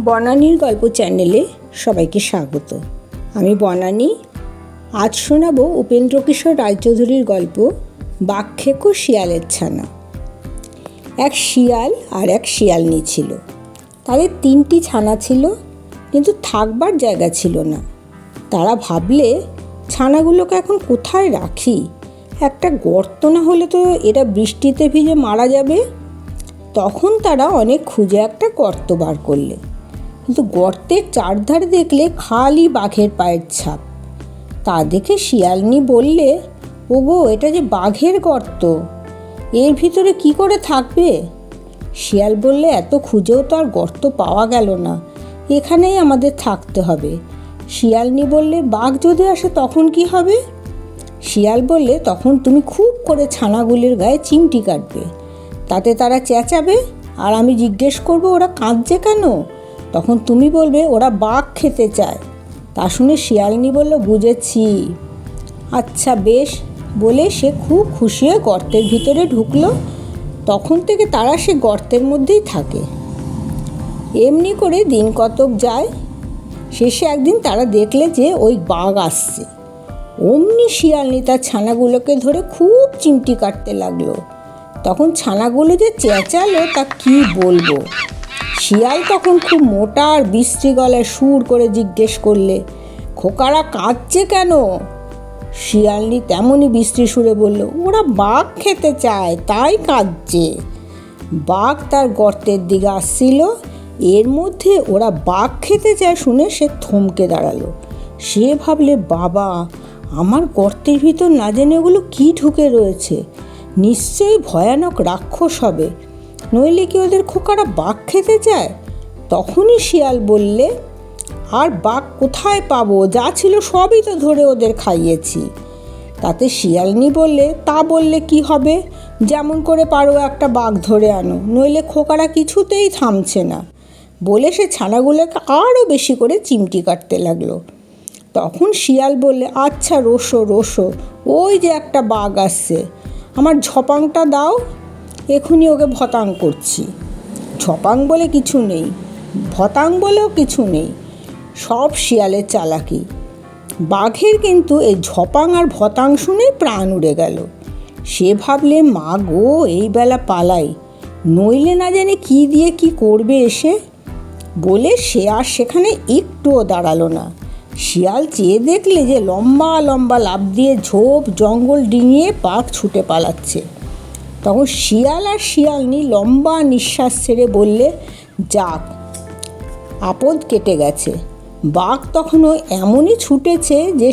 বনানীর গল্প চ্যানেলে সবাইকে স্বাগত। আমি বনানী। আজ শোনাবো উপেন্দ্র কিশোর রায়চৌধুরীর গল্প বাঘখেকো শিয়ালের ছানা। এক শিয়াল আর এক শিয়ালনি ছিল। তাদের তিনটি ছানা ছিল, কিন্তু থাকবার জায়গা ছিল না। তারা ভাবলে, ছানাগুলোকে এখন কোথায় রাখি? একটা গর্ত না হলে তো এরা বৃষ্টিতে ভিজে মারা যাবে? তখন তারা অনেক খুঁজে একটা গর্ত বার করলে। কিন্তু গর্তের চারধারে দেখলে খালি বাঘের পায়ের ছাপ। তা দেখে শিয়ালনি বললে, ওগো, এটা যে বাঘের গর্ত, এর ভিতরে কি করে থাকবে? শিয়াল বললে, এত খুঁজেও তো আর গর্ত পাওয়া গেল না, এখানেই আমাদের থাকতে হবে। শিয়ালনি বললে, বাঘ যদি আসে তখন কি হবে? শিয়াল বললে, তখন তুমি খুব করে ছানাগুলির গায়ে চিমটি কাটবে, তাতে তারা চেঁচাবে, আর আমি জিজ্ঞেস করব, ওরা কাঁদছে কেন? তখন তুমি বলবে, ওরা বাঘ খেতে চায়। তা শুনে শিয়ালনি বলল, বুঝেছি। আচ্ছা বেশ। বলে সে খুব খুশি হয়ে গর্তের ভিতরে ঢুকলো। তখন থেকে তারা সে গর্তের মধ্যেই থাকে। এমনি করে দিন কতক যায়। শেষে একদিন তারা দেখলে যে ওই বাঘ আসছে। অমনি শিয়ালনি তার ছানাগুলোকে ধরে খুব চিমটি কাটতে লাগল। তখন ছানাগুলো যে চেঁচালো তা কি বলব? শিয়াল তখন খুব মোটা আর বিশ্রী গলায় সুর করে জিজ্ঞেস করলে, খোকারা কাঁদছে কেন? শিয়ালনি তেমনই বিশ্রী সুরে বলল, ওরা বাঘ খেতে চায়, তাই কাঁদছে। বাঘ তার গর্তের দিকে আসছিল, এর মধ্যে ওরা বাঘ খেতে চায় শুনে সে থমকে দাঁড়াল। সে ভাবলে, বাবা, আমার গর্তের ভিতর না জেনে ওগুলো কী ঢুকে রয়েছে। নিশ্চয়ই ভয়ানক রাক্ষস হবে। নইলে কি ওদের খোকারা বাঘ খেতে চায়? তখনই শিয়াল বললে, আর বাঘ কোথায় পাবো? যা ছিল সবই তো ধরে ওদের খাইয়েছি। তাতে শিয়ালনি বললে, তা বললে কি হবে? যেমন করে পারো একটা বাঘ ধরে আনো, নইলে খোকারা কিছুতেই থামছে না। বলে সে ছানাগুলোকে আরও বেশি করে চিমটি কাটতে লাগল। তখন শিয়াল বললে আচ্ছা রোসো রোসো, ওই যে একটা বাঘ আসছে। আমার ঝপাংটা দাও এখনই ওকে ভতাং করছি। ঝপাং বলে কিছু নেই, ভতাং বলেও কিছু নেই, সব শিয়ালের চালাকি। বাঘের কিন্তু এই ঝপাং আর ভতাং শুনেই প্রাণ উড়ে গেল। সে ভাবলে, মা গো, এই বেলা পালাই, নইলে না জানে কি দিয়ে কি করবে এসে? বলে সে আর সেখানে একটুও দাঁড়াল না। শিয়াল চেয়ে দেখলে যে লম্বা লম্বা লাভ দিয়ে ঝোপ, জঙ্গল ডিঙিয়ে বাঘ ছুটে পালাচ্ছে। তখন শিয়াল আর শিয়ালনি লম্বা নিঃশ্বাস ছেড়ে বললে, যাক, আপদ কেটে গেছে। বাঘ তখনও এমনই ছুটেছে যে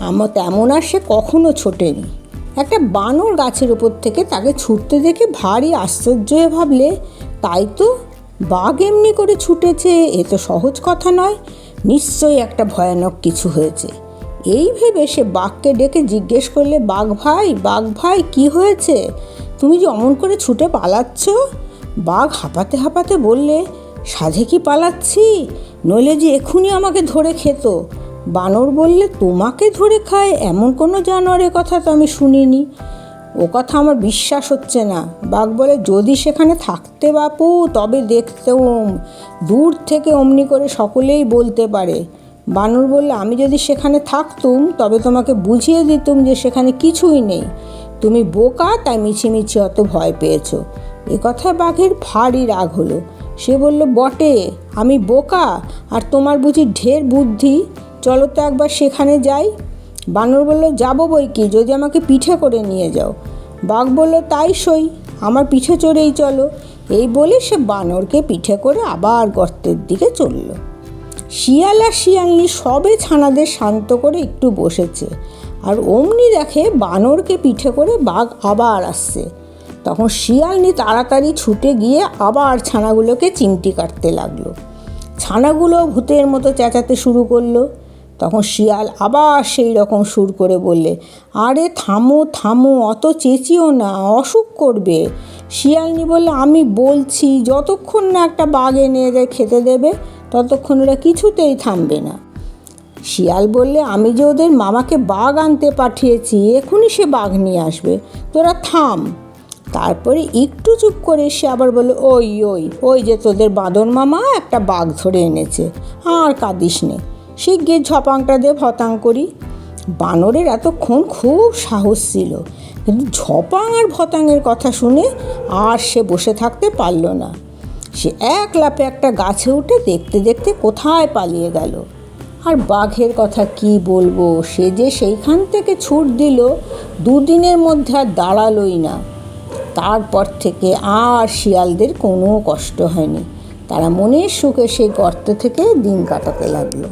আমার তেমন আর সে কখনো ছোটেনি। একটা বানর গাছের ওপর থেকে তাকে ছুটতে দেখে ভারী আশ্চর্য হয়ে ভাবলে, তাই তো, বাঘ এমনি করে ছুটেছে, এ তো সহজ কথা নয়। নিশ্চয়ই একটা ভয়ানক কিছু হয়েছে। এই ভেবে সে বাঘকে ডেকে জিজ্ঞেস করলে, বাঘ ভাই বাঘ ভাই, কি হয়েছে? তুমি যে অমন করে ছুটে পালাচ্ছ? বাঘ হাঁপাতে হাঁপাতে বললে, সাধে কি পালাচ্ছি? নইলে যে এক্ষুনি আমাকে ধরে খেত। বানর বললে, তোমাকে ধরে খায়? এমন কোনো জানোয়ারের কথা তো আমি শুনিনি। ও কথা আমার বিশ্বাস হচ্ছে না। বাঘ বলে, যদি সেখানে থাকতে বাপু, তবে দেখতেম দূর থেকে অমনি করে সকলেই বলতে পারে। বানর বললে, আমি যদি সেখানে থাকতুম, তবে তোমাকে বুঝিয়ে দিতুম যে সেখানে কিছুই নেই। তুমি বোকা, তাই মিছিমিছি অত ভয় পেয়েছ। এ কথায় বাঘের ভারী রাগ হলো। সে বলল, বটে, আমি বোকা, আর তোমার বুঝি ঢের বুদ্ধি। চলো তো একবার সেখানে যাই। বানর বলল, যাব বই কি? যদি আমাকে পিঠে করে নিয়ে যাও। বাঘ বলল, তাই সই, আমার পিঠে চড়েই চলো। এই বলে সে বানরকে পিঠে করে আবার গর্তের দিকে চলল। শিয়াল আর শিয়ালনি সবে ছানাদের শান্ত করে একটু বসেছে। আর অমনি দেখে বানরকে পিঠে করে বাঘ আবার আসছে। তখন শিয়ালনি তাড়াতাড়ি ছুটে গিয়ে আবার ছানাগুলোকে চিমটি কাটতে লাগল। ছানাগুলো ভূতের মতো চেঁচাতে শুরু করল। তখন শিয়াল আবার সেই রকম সুর করে বললে, আরে থামো থামো, অত চেঁচিও না, অসুখ করবে। শিয়ালনি বললে, আমি বলছি, যতক্ষণ না একটা বাঘ এনে এদের খেতে দেবে ততক্ষণ ওরা কিছুতেই থামবে না। শিয়াল বললে, আমি যে ওদের মামাকে বাঘ আনতে পাঠিয়েছি, এখনই সে বাঘ নিয়ে আসবে। তোরা থাম। তারপরে একটু চুপ করে সে আবার বলল ওই ওই ওই যে তোদের বাঁদর মামা একটা বাঘ ধরে এনেছে, আর কাঁদিস নে। শিগগির ঝপাংটা দে, ভতাং করি। বানরের এতক্ষণ খুব সাহস ছিল, কিন্তু ঝপাং আর ভতাংয়ের কথা শুনে আর সে বসে থাকতে পারল না। সে এক লাপে একটা গাছে উঠে দেখতে দেখতে কোথায় পালিয়ে গেল। আর বাঘের কথা কি বলব, সে যে সেইখান থেকে ছুট দিল, দুদিনের মধ্যে আর দাঁড়ালোই না। তারপর থেকে আর শিয়ালদের কোনো কষ্ট হয়নি। তারা মনের সুখে সেই গর্ত থেকে দিন কাটাতে লাগল।